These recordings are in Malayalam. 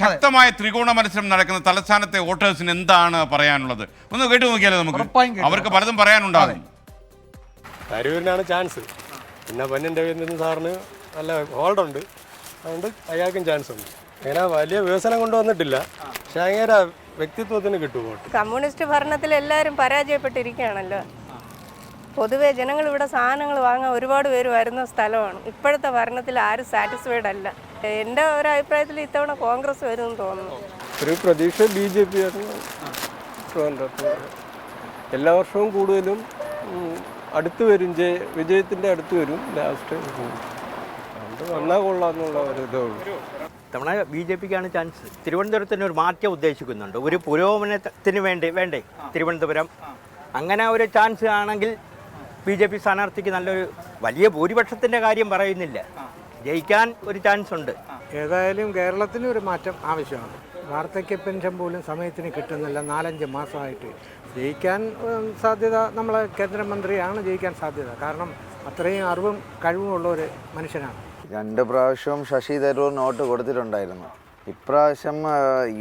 ശക്തമായ ത്രികോണ മത്സരം നടക്കുന്ന തലസ്ഥാനത്തെ വോട്ടേഴ്സിന് എന്താണ് പറയാനുള്ളത്? ഒന്ന് കേട്ടു നോക്കിയാലോ നമുക്ക്? അവർക്ക് പലതും പറയാനുണ്ടാകും. തരൂരിനാണ് ചാൻസ്. പിന്നെ പൊന്നിൻ രവീന്ദ്രൻ സാറിന് നല്ല ഹോൾഡുണ്ട് അതുകൊണ്ട് അയാൾക്കും ചാൻസ് ഉണ്ട് അങ്ങനെ വലിയ വികസനം കൊണ്ടുവന്നിട്ടില്ല. പക്ഷെ അങ്ങനെ വ്യക്തിത്വത്തിന് കിട്ടും വോട്ട്. കമ്മ്യൂണിസ്റ്റ് ഭരണത്തിൽ എല്ലാവരും പരാജയപ്പെട്ടിരിക്കുകയാണല്ലോ. പൊതുവേ ജനങ്ങൾ ഇവിടെ സാധനങ്ങൾ വാങ്ങാൻ ഒരുപാട് പേര് വരുന്ന സ്ഥലമാണ്. ഇപ്പോഴത്തെ ഭരണത്തിൽ ആരും സാറ്റിസ്ഫൈഡ് അല്ല. എന്റെ ഒരു അഭിപ്രായത്തിൽ ഇത്തവണ കോൺഗ്രസ് വരുമെന്ന് തോന്നുന്നു. ഒരു പ്രതീക്ഷ ബി ജെ പി എല്ലാ വർഷവും കൂടുതലും അടുത്ത് വരും. ജയ വിജയത്തിന്റെ അടുത്ത് വരും. ലാസ്റ്റ് വന്നാ വന്നാൽ കൊള്ളാമെന്നുള്ള ഒരു ഇതേ ഉള്ളൂ. തവണ ബി ജെ പിക്കാണ് ചാൻസ് തിരുവനന്തപുരത്തിന് ഒരു മാറ്റം ഉദ്ദേശിക്കുന്നുണ്ട്. ഒരു പുരോഗമനത്തിന് വേണ്ടി വേണ്ടേ? തിരുവനന്തപുരം. അങ്ങനെ ഒരു ചാൻസ് ആണെങ്കിൽ ബി ജെ പി സ്ഥാനാർത്ഥിക്ക് നല്ലൊരു വലിയ ഭൂരിപക്ഷത്തിന്റെ കാര്യം പറയുന്നില്ല. ജയിക്കാൻ ഒരു ചാൻസ് ഉണ്ട്. ഏതായാലും കേരളത്തിന് ഒരു മാറ്റം ആവശ്യമാണ്. വാർദ്ധക്യ പെൻഷൻ പോലും സമയത്തിന് കിട്ടുന്നില്ല. നാലഞ്ച് മാസമായിട്ട് ജയിക്കാൻ സാധ്യത നമ്മളെ കേന്ദ്രമന്ത്രിയാണ് ജയിക്കാൻ സാധ്യത. കാരണം അത്രയും അറിവും കഴിവുമുള്ള ഒരു മനുഷ്യനാണ്. രണ്ട് പ്രാവശ്യവും ശശി തരൂർ നോട്ട് കൊടുത്തിട്ടുണ്ടായിരുന്നു. ഇപ്രാവശ്യം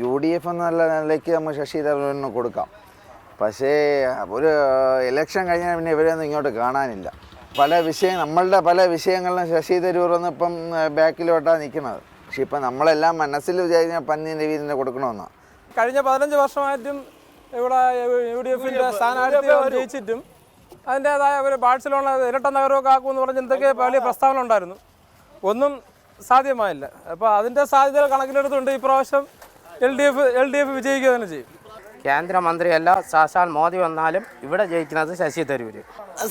യു ഡി എഫ് എന്നുള്ള നിലയ്ക്ക് നമ്മൾ ശശി തരൂരിന് കൊടുക്കാം. പക്ഷേ ഒരു ഇലക്ഷൻ കഴിഞ്ഞാൽ പിന്നെ ഇവരെയൊന്നും ഇങ്ങോട്ട് കാണാനില്ല. പല വിഷയം നമ്മളുടെ പല വിഷയങ്ങളിലും ശശി തരൂർ ഒന്നും ഇപ്പം ബാക്കിലോട്ടാണ് നിൽക്കുന്നത് പക്ഷെ ഇപ്പം നമ്മളെല്ലാം മനസ്സിൽ വിചാരിക്കുന്ന പന്നി രവീന്ദ്രനെ കൊടുക്കണമെന്നാണ് കഴിഞ്ഞ പതിനഞ്ച് വർഷമായിട്ടും ഇവിടെ യു ഡി എഫിന്റെ സ്ഥാനാർത്ഥി ജയിച്ചിട്ടും അതിന്റെതായ ഒരു ബാഴ്സലോണ ഇരട്ട നഗരമൊക്കെ ആക്കുമെന്ന് പറഞ്ഞ് എന്തൊക്കെ വലിയ പ്രസ്താവന ഉണ്ടായിരുന്നു. ഒന്നും സാധ്യമായില്ല. അപ്പോൾ അതിന്റെ സാധ്യത കണക്കിലെടുത്തുകൊണ്ട് ഇപ്രാവശ്യം L D F L D F വിജയിക്കുക തന്നെ ചെയ്യും. കേന്ദ്രമന്ത്രിയല്ല സാക്ഷാൽ മോദി വന്നാലും ഇവിടെ ജയിക്കുന്നത് ശശി തരൂര്.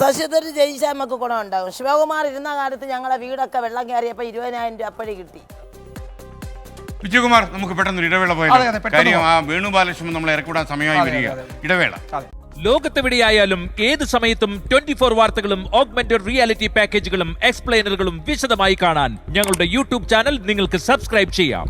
ശശി തരൂർ ജയിച്ചാൽ നമുക്ക് ഗുണമുണ്ടാകും ശിവകുമാർ ഇരുന്ന കാലത്ത് ഞങ്ങളുടെ വീടൊക്കെ വെള്ളം കയറിയപ്പോൾ ഇരുപതിനായിരം രൂപ അപ്പോഴേ കിട്ടി. വിജയകുമാർ നമുക്ക് പെട്ടെന്ന് ഇടവേള പോയാലോ? കാര്യം ആ ഇറക്കിവിടാൻ സമയമായി വരിക. ഇടവേള. ലോകത്തെവിടെയായാലും ഏത് സമയത്തും ട്വന്റി ഫോർ വാർത്തകളും ഓഗ്മെന്റഡ് റിയാലിറ്റി പാക്കേജുകളും എക്സ്പ്ലെയിനറുകളും വിശദമായി കാണാൻ ഞങ്ങളുടെ യൂട്യൂബ് ചാനൽ നിങ്ങൾക്ക് സബ്സ്ക്രൈബ് ചെയ്യാം.